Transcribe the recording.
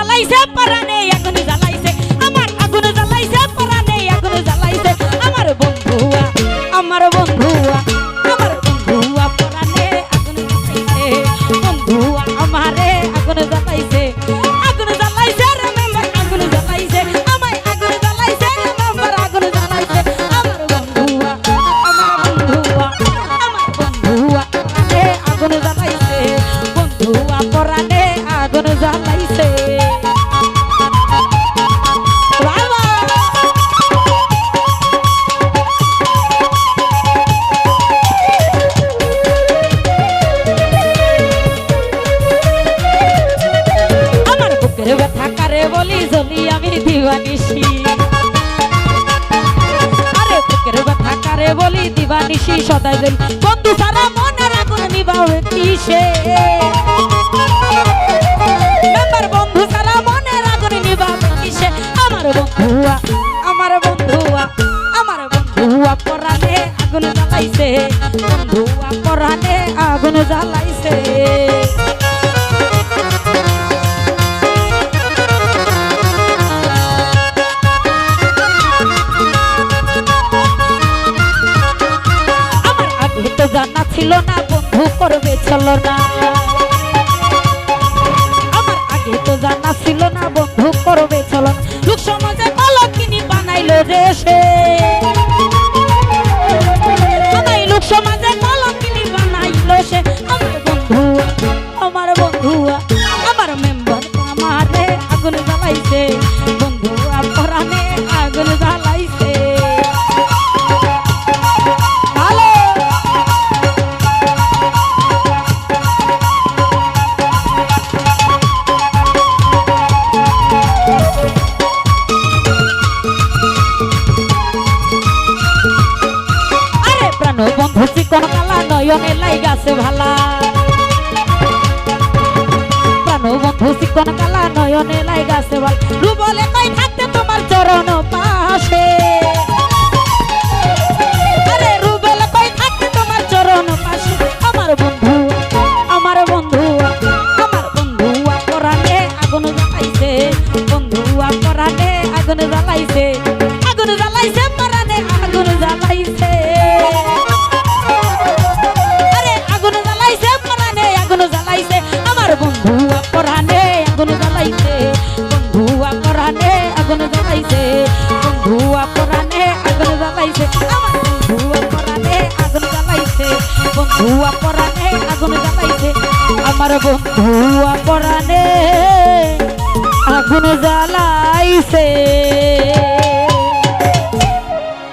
জ্বালাইছে পরানে আগুন জ্বালাইছে দিবানিসি আরে বুকের ব্যথা বলি দিবানিসি সদাই জলি বন্ধু সারা মনের আগুন নিবাবে কিসে আমার বন্ধু সারা মনের আগুন নিবাবে কিসে আমার বন্ধুয়া আমার বন্ধুয়া আমার বন্ধুয়া পরানে আগুন জ্বালাইছে। বন্ধুয়া পরানে আগুন জ্বালাইছে। ছিল না, বন্ধু করবে চলো না। আমার আগে তো জানা ছিল না, বন্ধু করবে চলো লোক সমাজে কলকিনি বানাইলো রে সে। প্রাণ বন্ধু চিকন কালা, নয়নে লাইগাছে ভালা। প্রাণ বন্ধু চিকন কালা, নয়নে লাইগাছে ভালো। রুবলে কই থাকতে তোমার চরণ পাশে? আরে রুবেল কই থাকতে তোমার চরণ পাশে? আমার বন্ধু আমার বন্ধু আমার বন্ধু পরানে আগুন জ্বালাইছে। বন্ধু পরানে আগুন জ্বালাইছে। আগুন জ্বালাইছে পরানে আগুন জ্বালাইছে। বন্ধু পরানে আগুন জ্বালাইছে বন্ধু পরানে আগুন জ্বালাইছে বন্ধু পরানে আগুন জ্বালাইছে আমার বন্ধু পরানে আগুন জ্বালাইছে।